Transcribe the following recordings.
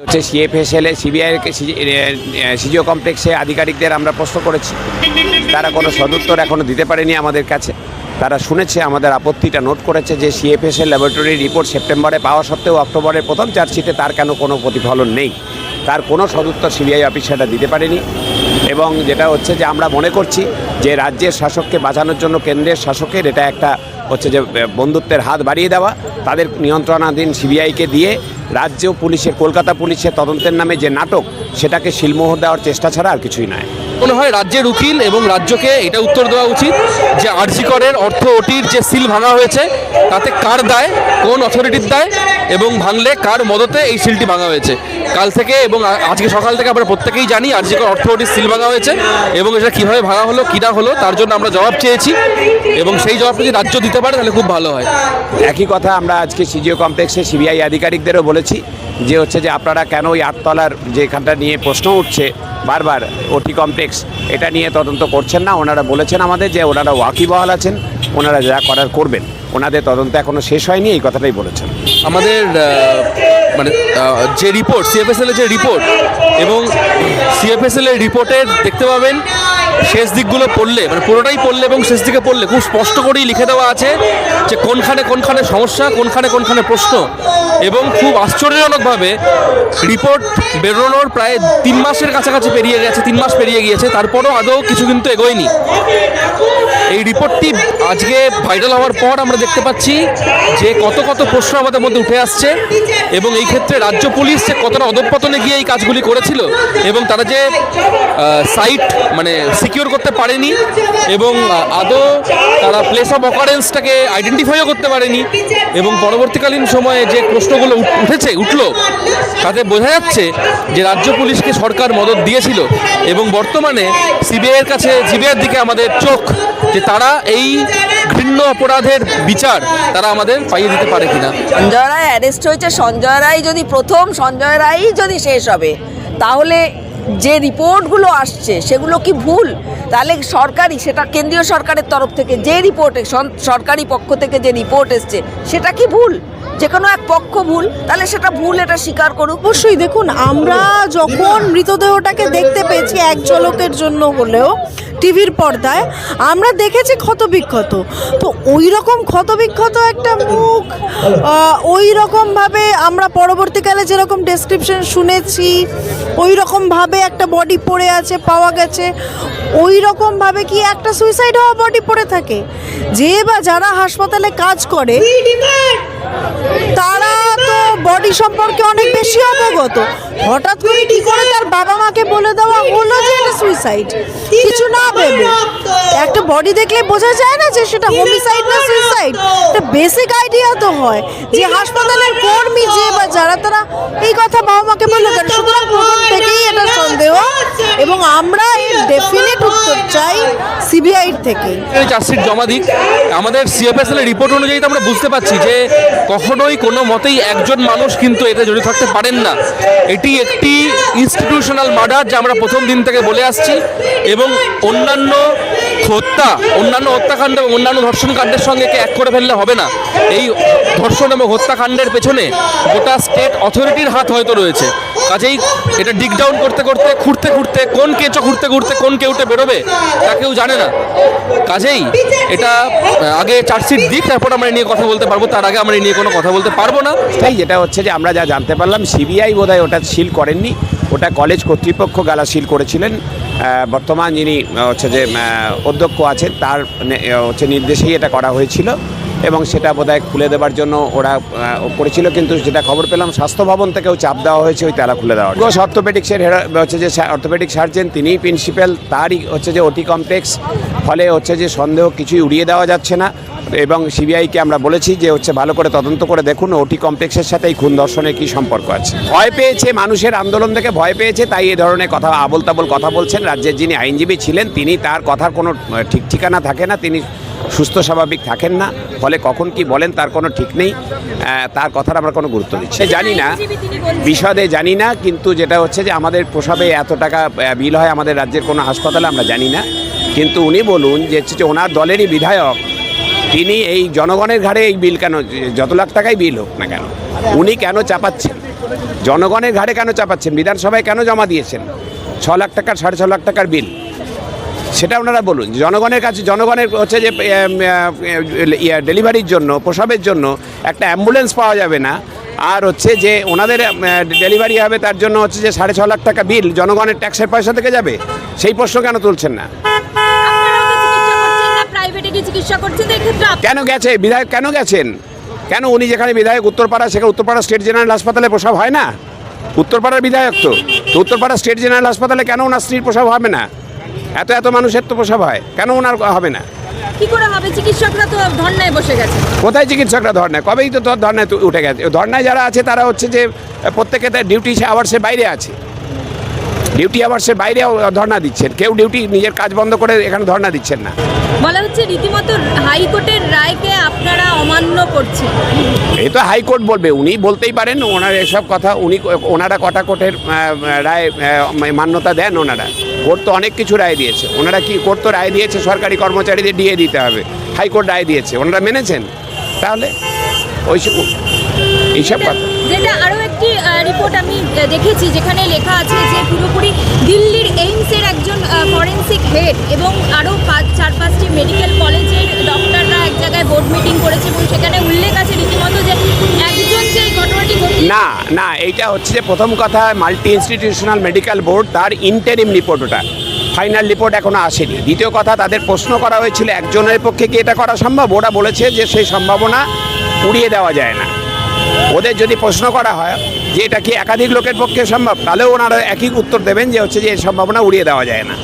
হচ্ছে CFSL CBI CGO কমপ্লেক্সে আধিকারিকদের আমরা প্রশ্ন করেছি। তারা কোনো সদুত্তর এখনও দিতে পারেনি আমাদের কাছে। তারা শুনেছে, আমাদের আপত্তিটা নোট করেছে যে সিএফএসএল ল্যাবরেটরি রিপোর্ট সেপ্টেম্বরে পাওয়া সত্ত্বেও অক্টোবরের প্রথম চার্জশিটে তার কেন কোনো প্রতিফলন নেই। তার কোনো সদুত্তর সিবিআই অফিস সেটা দিতে পারেনি। এবং যেটা হচ্ছে যে আমরা মনে করছি যে রাজ্যের শাসককে বাঁচানোর জন্য কেন্দ্রের শাসকের এটা একটা হচ্ছে যে বন্ধুত্বের হাত বাড়িয়ে দেওয়া। তাদের নিয়ন্ত্রণাধীন সিবিআইকে দিয়ে রাজ্য পুলিশের কলকাতা পুলিশের তদন্তের নামে যে নাটক, সেটাকে শিলমোহর দেওয়ার চেষ্টা ছাড়া আর কিছুই নয়। মনে হয় রাজ্যের উকিল এবং রাজ্যকে এটা উত্তর দেওয়া উচিত যে আরজিকরের অর্থ ওটির যে সিল ভাঙা হয়েছে, তাতে কার দায়, কোন অথরিটির দায় এবং ভাঙলে কার মদতে এই সিলটি ভাঙা হয়েছে। কাল থেকে এবং আজকে সকাল থেকে আমরা প্রত্যেকেই জানি আরজিকর অর্থ ওটির সিল ভাঙা হয়েছে এবং এটা কীভাবে ভাঙা হলো, কী না হলো, তার জন্য আমরা জবাব চেয়েছি এবং সেই জবাব যদি রাজ্য দিতে পারে, তাহলে খুব ভালো হয়। একই কথা আমরা আজকে সিজিও কমপ্লেক্সে সিবিআই আধিকারিকদেরও বলেছি। যে হচ্ছে যে আপনারা কেন ওই আটতলার যে এখানটা নিয়ে প্রশ্ন উঠছে, বারবার ওটি কমপ্লেক্স, এটা নিয়ে তদন্ত করছেন না? ওনারা বলেছেন আমাদের যে ওনারা ওয়াকিবহাল আছেন, ওনারা যা করার করবেন। ওনাদের তদন্ত এখনও শেষ হয়নি, এই কথাটাই বলেছেন। আমাদের মানে যে রিপোর্ট সিএফএসএল এর যে রিপোর্ট এবং সিএফএসএল এর রিপোর্টের দেখতে পাবেন শেষ দিকগুলো পড়লে মানে পুরোটাই পড়লে এবং শেষ দিকে পড়লে খুব স্পষ্ট করেই লিখে দেওয়া আছে যে কোনখানে কোনখানে সমস্যা, কোনখানে কোনখানে প্রশ্ন এবং খুব আশ্চর্যজনকভাবে রিপোর্ট বেরোনোর প্রায় তিন মাসের কাছাকাছি পেরিয়ে গেছে, তিন মাস পেরিয়ে গিয়েছে, তারপরও আদৌ কিছু কিন্তু এগোয়নি। এই রিপোর্টটি আজকে ভাইরাল হওয়ার পর আমরা দেখতে পাচ্ছি যে কত কত প্রশ্ন আমাদের মধ্যে উঠে আসছে এবং এই ক্ষেত্রে রাজ্য পুলিশ যে কতটা অধঃপতনে গিয়ে এই কাজগুলি করেছিল এবং তারা যে সাইট মানে সিকিউর করতে পারেনি এবং আদৌ তারা প্লেস অফ অকারেন্সটাকে আইডেন্টিফাইও করতে পারেনি এবং পরবর্তীকালীন সময়ে যে প্রশ্নগুলো উঠেছে, উঠল, তাতে বোঝা যাচ্ছে যে রাজ্য পুলিশকে সরকার মদত দিয়েছিল এবং বর্তমানে সিবিআইয়ের কাছে, সিবিআইয়ের দিকে আমাদের চোখ যে তারা এই ঘৃণ্য অপরাধের বিচার তারা আমাদের পাইয়ে দিতে পারে কিনা। সঞ্জয় রায় অ্যারেস্ট হয়েছে। সঞ্জয় রায় যদি প্রথম, সঞ্জয় রায় যদি শেষ হবে, তাহলে যে রিপোর্টগুলো আসছে, সেগুলো কি ভুল? তাহলে সরকারি, সেটা কেন্দ্রীয় সরকারের তরফ থেকে যে রিপোর্টে সরকারি পক্ষ থেকে যে রিপোর্ট এসছে, সেটা কি ভুল? যে কোনো এক পক্ষ ভুল, তাহলে সেটা ভুল এটা স্বীকার করুক। অবশ্যই দেখুন, আমরা যখন মৃতদেহটাকে দেখতে পেয়েছি এক ঝলকের জন্য হলেও টিভির পর্দায়, আমরা দেখেছি ক্ষতবিক্ষত। তো ওই রকম ক্ষতবিক্ষত একটা মুখ ওই রকমভাবে আমরা পরবর্তীকালে যেরকম ডেসক্রিপশন শুনেছি ওই রকমভাবে একটা বডি পড়ে আছে পাওয়া গেছে। ওই রকম ভাবে কি একটা সুইসাইড হওয়া বডি পড়ে থাকে? যে বা যারা হাসপাতালে কাজ করে তারা তো বডি সম্পর্কে অনেক বেশি অবগত। হঠাৎ করে কি করে তার বাবা মাকে বলে দেওয়া হলো যে এটা সুইসাইড কিছু না ভেবে। একটা বডি দেখলে বোঝা যায় না যে সেটা হোমিসাইড না সুইসাইড একটা বেসিক আইডিয়া তো হয় যে হাসপাতালের কর্মী যে বা যারা, তারা এই কথা বাবা মাকে বলে দেন সুতরাং প্রথম থেকেই এটা সন্দেহ এবং আমরা এর ডেফিনেট উত্তর চাই সিবিআইর থেকে। চার্জশিট জমা দিক। আমাদের সিএফএসএল এর রিপোর্ট অনুযায়ী তো আমরা বুঝতে পারছি যে কখনোই কোনো মতেই একজন মানুষ কিন্তু এতে জড়িত থাকতে পারেন না। এটি একটি ইনস্টিটিউশনাল মার্ডার যা আমরা প্রথম দিন থেকে বলে আসছি এবং অন্যান্য হত্যা, অন্যান্য হত্যাকাণ্ড এবং অন্যান্য ধর্ষণকাণ্ডের সঙ্গে একে এক করে ফেললে হবে না। এই ধর্ষণ এবং হত্যাকাণ্ডের পেছনে গোটা স্টেট অথরিটির হাত হয়তো রয়েছে। কাজেই এটা ডিগ ডাউন করতে করতে, খুঁড়তে খুঁড়তে, কোন কেঁচো খুঁড়তে খুঁড়তে, কোন কেউটে বেরোবে, তা কেউ জানে না। কাজেই এটা আগে চার্জশিট দিক, তারপর আমরা নিয়ে কথা বলতে পারব। তার আগে আমরা নিয়ে কোনো কথা বলতে পারব না। তাই যেটা হচ্ছে যে আমরা যা জানতে পারলাম, সিবিআই বোধহয় ওটা সিল করেননি। ওটা কলেজ কর্তৃপক্ষ গালা সিল করেছিলেন। বর্তমান যিনি হচ্ছে যে অধ্যক্ষ আছেন, তার হচ্ছে নির্দেশেই এটা করা হয়েছিল। এবং সেটা বোধহয় খুলে দেওয়ার জন্য ওরা করেছিল, কিন্তু যেটা খবর পেলাম স্বাস্থ্য ভবন থেকেও চাপ দেওয়া হয়েছে ওই তালা খুলে দেওয়ার ঘোষ অর্থোপেডিক্সের হচ্ছে যে অর্থোপেডিক সার্জেন, তিনিই প্রিন্সিপাল, তারই হচ্ছে যে ওটি কমপ্লেক্স ফলে হচ্ছে যে সন্দেহ কিছুই উড়িয়ে দেওয়া যাচ্ছে না। এবং সিবিআইকে আমরা বলেছি যে হচ্ছে ভালো করে তদন্ত করে দেখুন ওটি কমপ্লেক্সের সাথে এই খুন দর্শনের কী সম্পর্ক আছে। ভয় পেয়েছে, মানুষের আন্দোলন থেকে ভয় পেয়েছে, তাই এ ধরনের কথা আবল তাবল কথা বলছেন। রাজ্যের যিনি আইনজীবী ছিলেন, তিনি তার কথার কোনো ঠিক ঠিকানা থাকে না। তিনি সুস্থ স্বাভাবিক থাকেন না ফলে কখন কি বলেন তার কোনো ঠিক নেই তার কথার আমরা কোনো গুরুত্ব দিচ্ছি জানি না বিশদে জানি না কিন্তু যেটা হচ্ছে যে আমাদের প্রসবে এত টাকা বিল হয় আমাদের রাজ্যের কোনো হাসপাতালে আমরা জানি না। কিন্তু উনি বলুন যে হচ্ছে যে ওনার দলেরই বিধায়ক তিনি এই জনগণের ঘাড়ে এই বিল কেন যত লাখ টাকাই বিল হোক না কেন উনি কেন চাপাচ্ছেন? জনগণের ঘাড়ে কেন চাপাচ্ছেন? বিধানসভায় কেন জমা দিয়েছেন? ছ লাখ টাকার সাড়ে ছ লাখ টাকার বিল। সেটা ওনারা বলুন। জনগণের কাছে জনগণের হচ্ছে যে ডেলিভারির জন্য প্রসবের জন্য একটা অ্যাম্বুলেন্স পাওয়া যাবে না। আর হচ্ছে যে ওনাদের ডেলিভারি হবে তার জন্য হচ্ছে যে সাড়ে ছ লাখ টাকা বিল। জনগণের ট্যাক্সের পয়সা থেকে যাবে? সেই প্রশ্ন কেন তুলছেন না? কেন গেছে? বিধায়ক কেন গেছেন? কেন উনি যেখানে বিধায়ক উত্তরপাড়া সেখানে উত্তরপাড়া স্টেট জেনারেল হাসপাতালে প্রসব হয় না? উত্তরপাড়ার বিধায়ক তো। তো উত্তরপাড়া স্টেট জেনারেল হাসপাতালে কেন ওনার স্ত্রীর প্রসব হবে না? এত এত মানুষের তো প্রসব হয়। কেন ওনার হবে না? কি করে হবে? চিকিৎসকরা তো ধর্নায় বসে গেছে। কোথায় চিকিৎসকরা ধর্নায়? কবেই তো তোর ধর্নায় উঠে গেছে। ধর্নায় যারা আছে তারা হচ্ছে যে প্রত্যেকে তার ডিউটি সে বাইরে আছে। ডিউটি আওয়ার্সের বাইরে ধর্ণা দিচ্ছেন। কেউ ডিউটি নিজের কাজ বন্ধ করে এখানে ধর্ণা দিচ্ছেন না। বলা হচ্ছে রীতিমতো হাইকোর্টের রায়কে আপনারা অমান্য করছেন। এই তো হাইকোর্ট বলবে উনি বলতেই পারেন ওনার এসব কথা উনি ওনারা কটা কোর্টের রায় মান্যতা দেন ওনারা। কোর্ট তো অনেক কিছু রায় দিয়েছে। ওনারা কি কোর্ট তো রায় দিয়েছে সরকারি কর্মচারীদের দিয়ে দিতে হবে। হাইকোর্ট রায় দিয়েছে। ওনারা মেনেছেন? তাহলে ওইসব এইসব কথা। যেটা আরও একটি রিপোর্ট আমি দেখেছি যেখানে লেখা আছে যে পুরোপুরি দিল্লির এইমসের একজন ফরেন্সিক হেড এবং আরও পাঁচ চার পাঁচটি মেডিকেল কলেজের ডক্টররা এক জায়গায় বোর্ড মিটিং করেছে এবং সেখানে উল্লেখ আছে রীতিমতো যে একজন যে ঘটনাটি না না এইটা হচ্ছে যে প্রথম কথা মাল্টি ইনস্টিটিউশনাল মেডিকেল বোর্ড তার ইন্টারিম রিপোর্ট ওটা। ফাইনাল রিপোর্ট এখনও আসেনি। দ্বিতীয় কথা তাদের প্রশ্ন করা হয়েছিল একজনের পক্ষে কি এটা করা সম্ভব? ওরা বলেছে যে সেই সম্ভাবনা উড়িয়ে দেওয়া যায় না। ওদের যদি প্রশ্ন করা হয় যে এটা কি একাধিক লোকের পক্ষে সম্ভব তাহলেও ওনারা একই উত্তর দেবেন যে হচ্ছে যে এই সম্ভাবনা উড়িয়ে দেওয়া যায় না।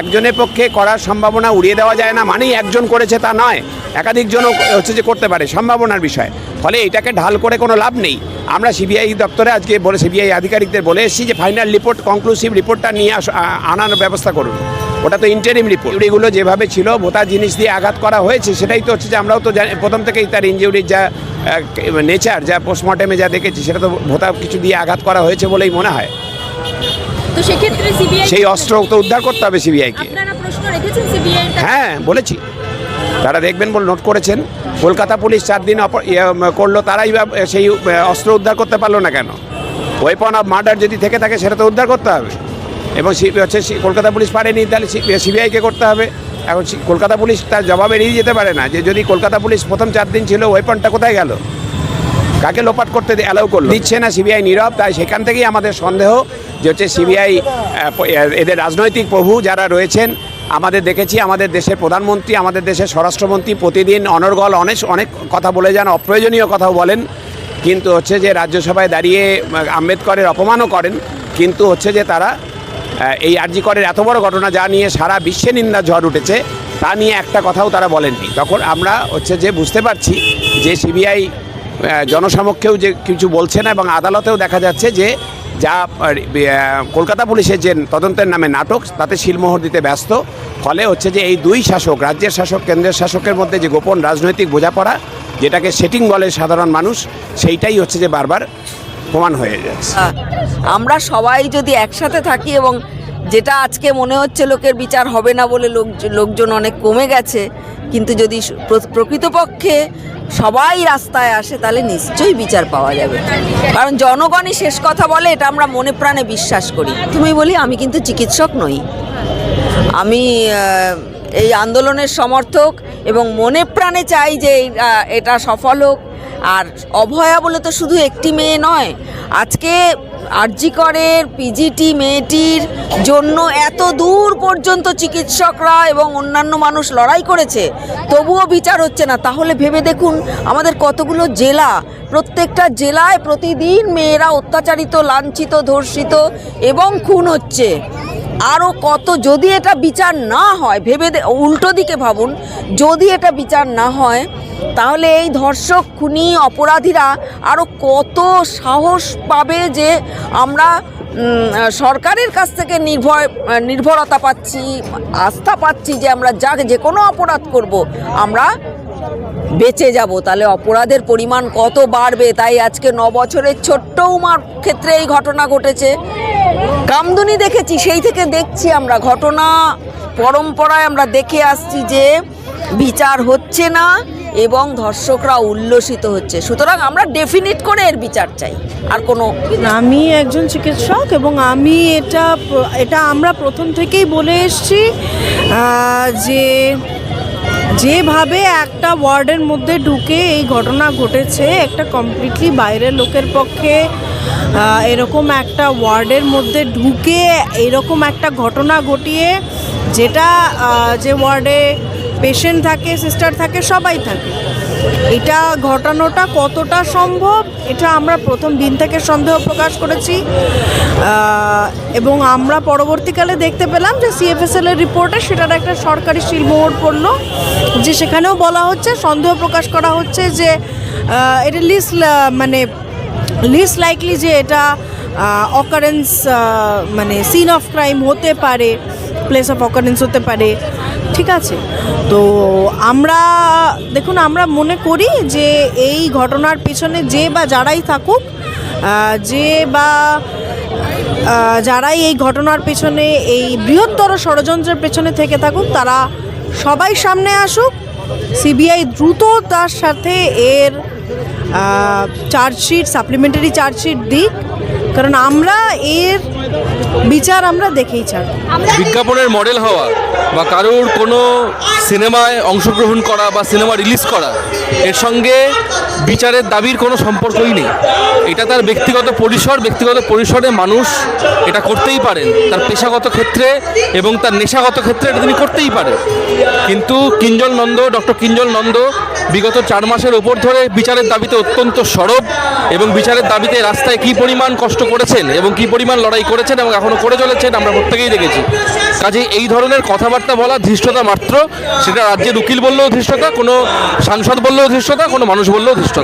একজনের পক্ষে করার সম্ভাবনা উড়িয়ে দেওয়া যায় না মানেই একজন করেছে তা নয় একাধিকজনও হচ্ছে যে করতে পারে সম্ভাবনার বিষয়। ফলে এটাকে ঢাল করে কোনো লাভ নেই। আমরা সিবিআই দপ্তরে আজকে বলে, সিবিআই আধিকারিকদের বলে এসেছি যে ফাইনাল রিপোর্ট কনক্লুসিভ রিপোর্টটা নিয়ে আনার ব্যবস্থা করুন। ওটা তো ইন্টারিম রিপোর্ট এগুলো যেভাবে ছিল ভোতা জিনিস দিয়ে আঘাত করা হয়েছে সেটাই তো হচ্ছে যে আমরাও তো জানি প্রথম থেকেই তার ইঞ্জুরির যা নেচার যা পোস্টমর্টেমে যা দেখেছি সেটা তো ভোতা কিছু দিয়ে আঘাত করা হয়েছে বলেই মনে হয়। তো সেক্ষেত্রে সিবিআই সেই অস্ত্র তো উদ্ধার করতে হবে সিবিআইকে আপনারা প্রশ্ন রেখেছেন সিবিআই হ্যাঁ বলেছি। তারা দেখবেন বলে নোট করেছেন কলকাতা পুলিশ চার দিন ইয়ে, করল তারাই সেই অস্ত্র উদ্ধার করতে পারল না কেন? ওয়েপন অফ মার্ডার যদি থেকে থাকে সেটা তো উদ্ধার করতে হবে। এবং হচ্ছে কলকাতা পুলিশ পারেনি, তাহলে সিবিআইকে করতে হবে। এখন কলকাতা পুলিশ তার জবাব এড়িয়ে যেতে পারে না, যে যদি কলকাতা পুলিশ প্রথম চার দিন ছিল ওয়েপনটা কোথায় গেল? কাকে লোপাট করতে অ্যালাউ করল? দিচ্ছে না সিবিআই নীরব, তাই সেখান থেকেই আমাদের সন্দেহ যে হচ্ছে সিবিআই এদের রাজনৈতিক প্রভু যারা রয়েছেন, আমাদের দেখেছি, আমাদের দেশের প্রধানমন্ত্রী, আমাদের দেশের স্বরাষ্ট্রমন্ত্রী প্রতিদিন অনর্গল অনেক অনেক কথা বলে যান, অপ্রয়োজনীয় কথাও বলেন। কিন্তু হচ্ছে যে রাজ্যসভায় দাঁড়িয়ে আম্বেদকরের অপমানও করেন, কিন্তু হচ্ছে যে তারা এই আরজি করের এত বড় ঘটনা যা নিয়ে সারা বিশ্বে নিন্দা ঝড় উঠেছে, তা নিয়ে একটা কথাও তারা বলেননি। তখন আমরা হচ্ছে যে বুঝতে পারছি যে সিবিআই জনসমক্ষেও যে কিছু বলছে না এবং আদালতেও দেখা যাচ্ছে যে যা কলকাতা পুলিশের যে তদন্তের নামে নাটক, তাতে শিলমোহর দিতে ব্যস্ত। ফলে হচ্ছে যে এই দুই শাসক, রাজ্যের শাসক, কেন্দ্রের শাসকের মধ্যে যে গোপন রাজনৈতিক বোঝাপড়া, যেটাকে সেটিং বলে সাধারণ মানুষ, সেইটাই হচ্ছে যে বারবার প্রমাণ হয়ে যাচ্ছে আমরা সবাই যদি একসাথে থাকি এবং যেটা আজকে মনে হচ্ছে লোকের বিচার হবে না বলে লোক লোকজন অনেক কমে গেছে, কিন্তু যদি প্রকৃতপক্ষে সবাই রাস্তায় আসে, তাহলে নিশ্চয়ই বিচার পাওয়া যাবে। কারণ জনগণই শেষ কথা বলে, এটা আমরা মনে প্রাণে বিশ্বাস করি। তুমি বলি, আমি কিন্তু চিকিৎসক নই। আমি এই আন্দোলনের সমর্থক এবং মনে প্রাণে চাই যে এটা সফল হোক। আর অভয়া বলে তো শুধু একটি মেয়ে নয়, আজকে আরজিকরের পিজিটি মেয়েটির জন্য এত দূর পর্যন্ত চিকিৎসকরা এবং অন্যান্য মানুষ লড়াই করেছে, তবুও বিচার হচ্ছে না। তাহলে ভেবে দেখুন, আমাদের কতগুলো জেলা, প্রত্যেকটা জেলায় প্রতিদিন মেয়েরা অত্যাচারিত, লাঞ্ছিত, ধর্ষিত এবং খুন হচ্ছে। আরও কত যদি এটা বিচার না হয়, ভেবে উল্টো দিকে ভাবুন, যদি এটা বিচার না হয়, তাহলে এই ধর্ষক, খুনি, অপরাধীরা আরও কত সাহস পাবে যে আমরা সরকারের কাছ থেকে নির্ভর নির্ভরতা পাচ্ছি, আস্থা পাচ্ছি যে আমরা যা যে কোনো অপরাধ করব, আমরা বেঁচে যাব। তাহলে অপরাধের পরিমাণ কত বাড়বে? তাই আজকে ন বছরের ছোট্ট উমার ক্ষেত্রে এই ঘটনা ঘটেছে। কামদুনি দেখেছি, সেই থেকে দেখছি আমরা। ঘটনা পরম্পরায় আমরা দেখে আসছি যে বিচার হচ্ছে না এবং ধর্ষকরা উল্লসিত হচ্ছে। সুতরাং আমরা ডেফিনিট করে এর বিচার চাই। আর কোনো আমি একজন চিকিৎসক এবং আমি এটা এটা আমরা প্রথম থেকেই বলে এসছি যে যেভাবে একটা ওয়ার্ডের মধ্যে ঢুকে এই ঘটনা ঘটেছে, একটা কমপ্লিটলি বাইরের লোকের পক্ষে এরকম একটা ওয়ার্ডের মধ্যে ঢুকে এরকম একটা ঘটনা ঘটিয়ে যেটা যে ওয়ার্ডে পেশেন্ট থাকে সিস্টার থাকে, সবাই থাকে। এটা ঘটানোটা কতটা সম্ভব, এটা আমরা প্রথম দিন থেকে সন্দেহ প্রকাশ করেছি। এবং আমরা পরবর্তীকালে দেখতে পেলাম যে সিএফএসএল এর রিপোর্টে সেটার একটা সরকারি শিলমোহর পড়ল, যে সেখানেও বলা হচ্ছে, সন্দেহ প্রকাশ করা হচ্ছে যে এটা লিস্ট মানে লিস্ট লাইকলি যে এটা অকারেন্স মানে সিন অফ ক্রাইম হতে পারে প্লেস অফ অকারেন্স হতে পারে, ঠিক আছে? তো আমরা, দেখুন, আমরা মনে করি যে এই ঘটনার পেছনে যে বা যারাই থাকুক যে বা যারাই এই ঘটনার পেছনে, এই বৃহত্তর ষড়যন্ত্রের পেছনে থেকে থাকুক, তারা সবাই সামনে আসুক। সিবিআই দ্রুত তার সাথে এর চার্জশিট সাপ্লিমেন্টারি চার্জশিট দিক। কারণ আমরা এর বিচার আমরা দেখেই ছাড়ব বিজ্ঞাপনের মডেল হওয়া বা কারোর কোনো সিনেমায় অংশগ্রহণ করা বা সিনেমা রিলিজ করা এর সঙ্গে বিচারের দাবির কোনো সম্পর্কই নেই। এটা তার ব্যক্তিগত পরিসর ব্যক্তিগত পরিসরে মানুষ এটা করতেই পারেন। তার পেশাগত ক্ষেত্রে এবং তার নেশাগত ক্ষেত্রে এটা তিনি করতেই পারেন। কিন্তু কিঞ্জল নন্দ ডক্টর কিঞ্জল নন্দ বিগত চার মাসের ওপর ধরে বিচারের দাবিতে অত্যন্ত সরব এবং বিচারের দাবিতে রাস্তায় কি পরিমাণ কষ্ট করেছেন এবং কি পরিমাণ লড়াই করেছেন এবং এখনও করে চলেছেন আমরা প্রত্যেকেই দেখেছি। কাজে এই ধরনের কথাবার্তা বলা ধৃষ্টতা মাত্র। সেটা রাজ্যের উকিল বললেও ধৃষ্টতা, কোনো সাংসদ বললেও ধৃষ্টতা, কোনো মানুষ বললেও ধৃষ্টতা।